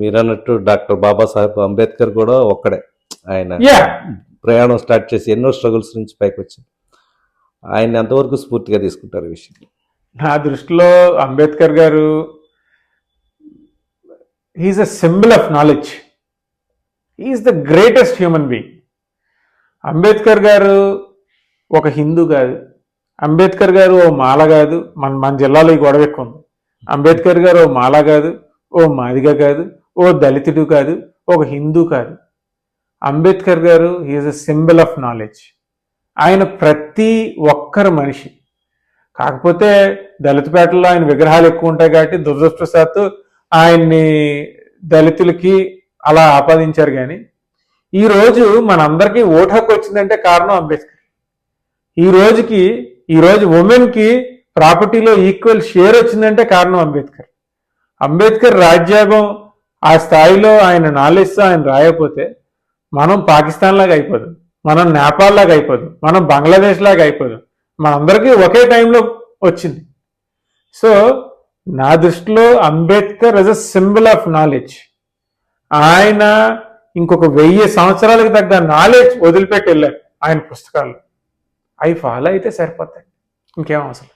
మీరు అన్నట్టు డాక్టర్ బాబాసాహెబ్ అంబేద్కర్ కూడా ఒక్కడే. ఆయన ప్రయాణం స్టార్ట్ చేసి ఎన్నో స్ట్రగుల్స్ నుంచి పైకి వచ్చి ఆయన ఎంతవరకు స్ఫూర్తిగా తీసుకుంటారు ఈ విషయం? నా దృష్టిలో అంబేద్కర్ గారు he's a symbol of knowledge is the greatest human being Ambedkar గారు ఒక హిందూ కాదు. అంబేద్కర్ గారు ఓ మాల కాదు. మన మన జిల్లాలో ఈ గొడవ ఎక్కువ ఉంది. అంబేద్కర్ గారు ఓ మాల కాదు ఓ మాదిగ కాదు. ఓ దళితుడు కాదు ఒక హిందూ కాదు. అంబేద్కర్ గారు is a symbol of knowledge ఆయన ప్రతి ఒక్కరు మనిషి. కాకపోతే దళితపేటలో ఆయన విగ్రహాలు ఎక్కువ ఉంటాయి కాబట్టి దురదృష్టవశాత్తు ఆయన్ని దళితులకి అలా ఆపాదించారు కానీ ఈ రోజు మనందరికీ ఓటు హక్కు వచ్చిందంటే కారణం అంబేద్కర్. ఈ రోజుకి ఈ రోజు ప్రాపర్టీలో ఈక్వల్ షేర్ వచ్చిందంటే కారణం అంబేద్కర్. అంబేద్కర్ రాజ్యాంగం ఆ స్థాయిలో ఆయన నాలెడ్జ్తో ఆయన రాయకపోతే మనం పాకిస్తాన్ లాగా అయిపోదు మనం నేపాల్ లాగా అయిపోదు మనం బంగ్లాదేశ్ లాగా అయిపోదు. మనందరికీ ఒకే టైంలో వచ్చింది. సో నా దృష్టిలో Ambedkar as a symbol of knowledge ఆయన ఇంకొక వెయ్యి సంవత్సరాలకు తగ్గ నాలెడ్జ్ వదిలిపెట్టి వెళ్ళారు ఆయన పుస్తకాలు అవి ఫాలో అయితే సరిపోతాయి. ఇంకేం అవసరం